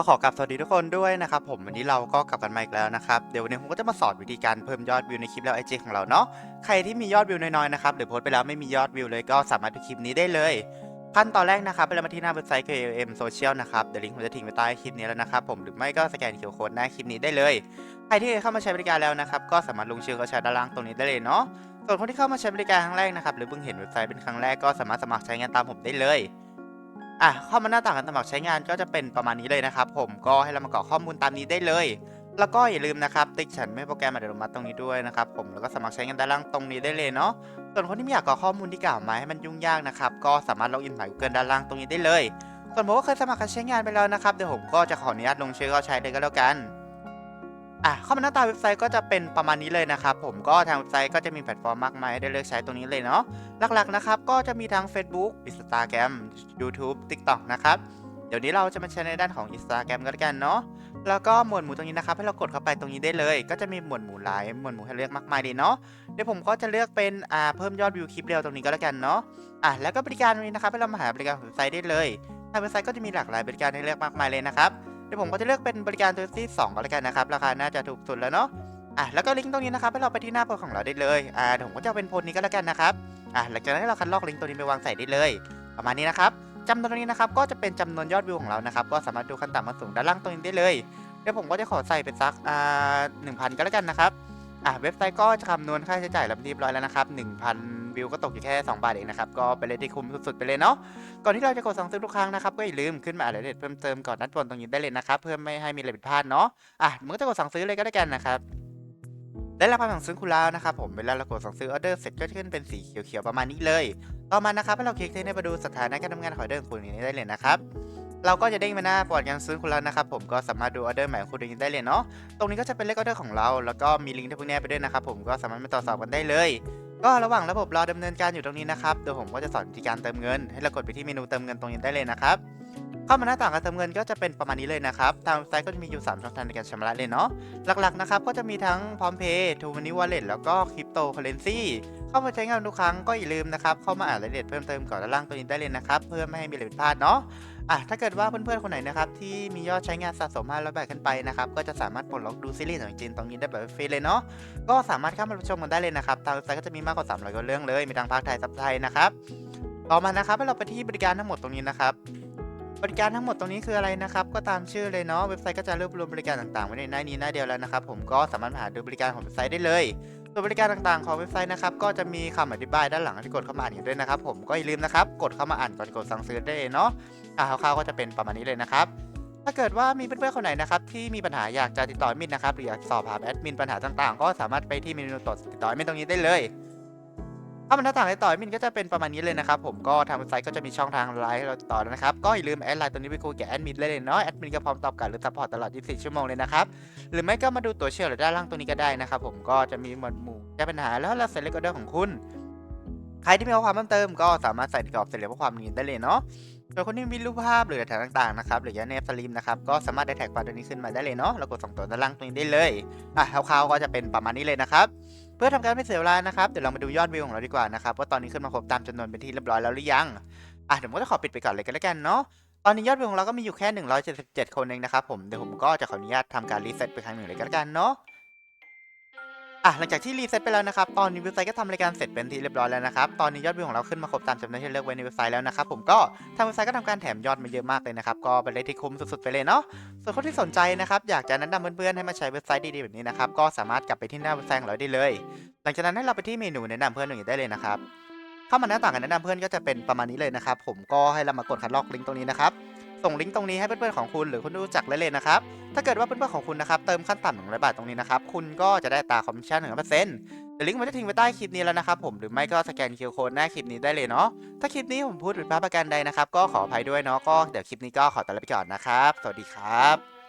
ก็ขอกลับสวัสดีทุกคนด้วยนะครับผมวันนี้เราก็กลับกันมาอีกแล้วนะครับเดี๋ยววันนี้ผมก็จะมาสอนวิธีการเพิ่มยอดวิวในคลิปแล้วไอจีของเราเนาะใครที่มียอดวิวน้อยๆนะครับหรือโพสไปแล้วไม่มียอดวิวเลยก็สามารถดูคลิปนี้ได้เลยขั้นตอนแรกนะครับไปเรามาที่หน้าเว็บไซต์ KLM Social นะครับเดี๋ยวลิงก์ผมจะทิ้งไว้ใต้คลิปนี้แล้วนะครับผมหรือไม่ก็สแกน QR Code หน้าคลิปนี้ได้เลยใครที่เคยเข้ามาใช้บริการแล้วนะครับก็สามารถลงชื่อเข้าใช้ด้านล่างตรงนี้ได้เลยเนาะส่วนคนที่เข้ามาใช้บริการครั้งแรกนะครับหรือเพิ่งเห็นเว็บไซต์เป็นครั้งแรกก็สามารถสมัครใช้งานตามผมได้เลย อะข้อมูลหน้าต่างการสมัครใช้งานก็จะเป็นประมาณนี้เลยนะครับ ผมก็ให้เรามากรอกข้อมูลตามนี้ได้เลย แล้วก็อย่าลืมนะครับติ๊กฉันไม่โปรแกรมอัตโนมัติตรงนี้ด้วยนะครับผมแล้วก็สมัครใช้งานด้านล่างตรงนี้ได้เลยเนาะส่วนคนที่ไม่อยากกรอกข้อมูลที่กล่าวมาให้มันยุ่งยากนะครับก็สามารถล็อกอินผ่าน Google ด้านล่างตรงนี้ได้เลยส่วนผมก็เคยสมัครการใช้งานไปแล้วนะครับเดี๋ยวผมก็จะขออนุญาตลงชื่อเข้าใช้เลยก็แล้วกัน อะเข้ามาหน้าตาเว็บไซต์ก็จะเป็นประมาณนี้เลยนะครับ ผมก็ทางเว็บไซต์ก็จะมีแพลตฟอร์มมากมายให้ได้เลือกใช้ตรงนี้เลยเนาะหลักๆนะครับก็จะมีทั้ง Facebook Instagram YouTube TikTok นะครับเดี๋ยวนี้เราจะมาใช้ในด้านของ Instagram กันแล้วกันเนาะแล้วก็หมวดหมู่ตรงนี้นะครับให้เรากดเข้าไปตรงนี้ได้เลย ก็จะมีหมวดหมู่ไลฟ์หมวดหมู่ให้เลือกมากมายเลยเนาะเดี๋ยวผมก็จะเลือกเป็นอ่าเพิ่มยอดวิวคลิปเร็วตรงนี้ก็แล้วกันเนาะอะแล้วก็บริการตรงนี้นะครับให้เรามาหาบริการของเว็บไซต์ได้เลยทางเว็บไซต์ก็จะมีหลากหลายบริการให้เลือกมากมายเลยนะครับ ดี๋ยวผมก็จะเลือกเป็นบริการตัวที่สองก็แล้วกันนะครับ ราคาน่าจะถูกสุดแล้วเนาะอะแล้วก็ลิงก์ตรงนี้นะครับให้เราไปที่หน้าโพสต์ของเราได้เลยอ่าเดี๋ยวผมก็จะเอาเป็นโพสต์นี้ก็แล้วกันนะครับอะหลังจากนั้นเราคัดลอกลิงก์ตัวนี้ไปวางใส่ได้เลย ประมาณนี้นะครับจำนวนตรงนี้นะครับก็จะเป็นจำนวนยอดวิวของเรานะครับก็สามารถดูขั้นต่ำขั้นสูงด้านล่างตรงนี้ได้เลยเดี๋ยวผมก็จะขอใส่เป็นสักอ่าหนึ่งพันก็แล้วกันนะครับอะเว็บไซต์ก็จะคำนวณค่าใช้จ่ายแล้วเป็นที่เรียบร้อยแล้วนะครับ1,000 วิวก็ตกอยู่แค่2บาทเองนะครับก็เป็นเลยที่คุ้มสุดๆไปเลยเนาะก่อนที่เราจะกดสั่งซื้อทุกครั้งนะครับก็อย่าลืมขึ้นมาอ่านรายละเอียดเพิ่มเติมก่อนด้านบนตรงนี้ได้เลยนะครับเพื่อไม่ให้มีอะไรผิดพลาดเนาะอะมันก็จะกดสั่งซื้อเลยก็ได้กันนะครับได้รับการสั่งซื้อคุณแล้วนะครับผมเวลาเรากดสั่งซื้อออเดอร์เสร็จก็จะขึ้นเป็นสีเขียวๆประมาณนี้เลย ต่อมานะครับให้เราคลิกที่นี่มาดูสถานะการทำงานของออเดอร์ของคุณนี้ได้เลยนะครับเราก็จะเด้งมาหน้าประวัติการซื้อคุณแล้วนะครับผมก็สามารถดูออเดอร์ใหม่ของคุณได้เลยเนาะตรงนี้ก็จะเป็นเลขออเดอร์ของเรา แล้วก็มีลิงก์ที่พวกนี้ไปด้วยนะครับผมก็สามารถมาตรวจสอบกันได้เลย ก็ระหว่างระบบรอดำเนินการอยู่ตรงนี้นะครับเดี๋ยวผมก็จะสอนวิธีการเติมเงิน ให้เรากดไปที่เมนูเติมเงินตรงนี้ได้เลยนะครับ เข้ามาหน้าต่างการเติมเงินก็จะเป็นประมาณนี้เลยนะครับ ทางเว็บไซต์ก็จะมีอยู่ 3 ช่องทางในการชำระเลยเนาะ หลักๆนะครับก็จะมีทั้งพร้อมเพย์ทูมันนี่วอลเล็ตแล้วก็คริปโตเคอเรนซีเข้ามาใช้งานทุกครั้งก็อย่าลืมนะครับ เข้ามาอ่านรายละเอียดเพิ่มเติมก่อนด้านล่างตัวนี้ได้เลยนะครับ เพื่อไม่ให้มีอะไรผิดพลาดเนาะอะถ้าเกิดว่าเพื่อนๆคนไหนนะครับที่มียอดใช้งานสะสม500บาทขึ้นไปนะครับก็จะสามารถปลดล็อกดูซีรีส์ของจีนตรงนี้ได้แบบฟรีเลยเนาะก็สามารถเข้ามารับชมกันได้เลยนะครับทางเว็บไซต์ก็จะมีมากกว่า300กว่าเรื่องเลยมีทั้งภาคไทยซับไทยนะครับต่อมานะครับให้เราไปที่บริการทั้งหมดตรงนี้นะครับ บริการทั้งหมดตรงนี้คืออะไรนะครับ ก็ตามชื่อเลยเนาะเว็บไซต์ก็จะรวบรวมบริการต่างๆไว้ในหน้านี้หน้าเดียวแล้วนะครับผมก็สามารถหาดูบริการของเว็บไซต์ได้เลยส่วนบริการต่างๆของเว็บไซต์นะครับก็จะมีคำอธิบายด้านหลังที่กดเข้ามาอ่านกันด้วยนะครับผมก็อย่าลืมนะครับกดเข้ามาอ่านก่อนกดสั่งซื้อได้เนาะอ่าคร่าวๆก็จะเป็นประมาณนี้เลยนะครับถ้าเกิดว่ามีเพื่อนๆคนไหนนะครับที่มีปัญหาอยากจะติดต่อมินนะครับหรืออยากสอบถามแอดมินปัญหาต่างๆ ก็สามารถไปที่เมนูตดติดต่อแอดมินตรงนี้ได้เลย ถ้ามันหน้าต่างติดต่อมินก็จะเป็นประมาณนี้เลยนะครับผมก็ทางเว็บไซต์ก็จะมีช่องทางไลน์ให้เราต่อนะครับก็อย่าลืมแอดไลน์ตัวนี้ไปคุยกับแอดมินเลยเนาะแอดมินก็พร้อมตอบกลับหรือซัพพอร์ตตลอด 24 ชั่วโมงเลยนะครับหรือไม่ก็มาดูตัวเชื่อหรือด้านล่างตรงนี้ก็ได้นะครับผมก็จะมีหมวดหมู่แก้ปัญหาแล้วเราเซ็นเลขออเดอร์ของคุณใครที่มีข้อความเพิ่มเติมก็สามารถใส่กรอบเสร็จแล้วข้อความนี้ได้เลยเนาะส่วนคนที่มีรูปภาพหรือหลักฐานต่างๆนะครับหรือยันเนฟสลิมนะครับก็สามารถได้แท็กไฟล์ตัวนี้ขึ้นมาได้เลยเนาะแล้วกดส่งตัวด้านล่างตรงนี้ได้เลยอะคร่าวๆก็จะเป็นประมาณนี้เลยนะครับ พื่อทำการไม่เสียเวลานะครับ เดี๋ยวเรามาดูยอดวิวของเราดีกว่านะครับว่าตอนนี้ขึ้นมาครบตามจำนวนเป็นที่เรียบร้อยแล้วหรือยัง อะเดี๋ยวผมก็จะขอปิดไปก่อนเลยกันแล้วกันเนาะ ตอนนี้ยอดวิวของเราก็มีอยู่แค่ 177 คนเองนะครับผม เดี๋ยวผมก็จะขออนุญาตทำการรีเซ็ตไปครั้งหนึ่งเลยกันแล้วกันเนาะ อะหลังจากที่รีเซ็ตไปแล้วนะครับ ตอนนี้เว็บไซต์ก็ทำรายการเสร็จเป็นที่เรียบร้อยแล้วนะครับ ตอนนี้ยอดวิวของเราขึ้นมาครบตามจำนวนที่เลือกไว้ในเว็บไซต์แล้วนะครับ ผมก็ทางเว็บไซต์ก็ทำการแถมยอดมาเยอะมากเลยนะครับ ก็เป็นเลขที่คุ้มสุดๆไปเลยเนาะ ส่วนคนที่สนใจนะครับอยากจะแนะนำเพื่อนๆให้มาใช้เว็บไซต์ดีๆแบบนี้นะครับ ก็สามารถกลับไปที่หน้าเว็บไซต์ของเราได้เลย หลังจากนั้นให้เราไปที่เมนูแนะนำเพื่อนอย่างนี้ได้เลยนะครับ เข้ามาหน้าต่างการแนะนำเพื่อนก็จะเป็นประมาณนี้เลยนะครับ ผมก็ให้เรามากดคัดลอกลิงก์ตรงนี้นะครับ ส่งลิงก์ตรงนี้ให้เพื่อนๆของคุณหรือคนรู้จักเลยนะครับ ถ้าเกิดว่าเพื่อนๆของคุณนะครับเติมขั้นต่ำหนึ่งร้อยบาทตรงนี้นะครับ คุณก็จะได้ตาคอมมิชชั่นหนึ่งเปอร์เซ็นต์เดี๋ยวลิงก์มันจะทิ้งไว้ใต้คลิปนี้แล้วนะครับผมหรือไม่ก็สแกนคิวโค้ดหน้าคลิปนี้ได้เลยเนาะถ้าคลิปนี้ผมพูดผิดพลาดประการใดนะครับก็ขออภัยด้วยเนาะก็เดี๋ยวคลิปนี้ก็ขอตัวลาไปก่อนนะครับ สวัสดีครับ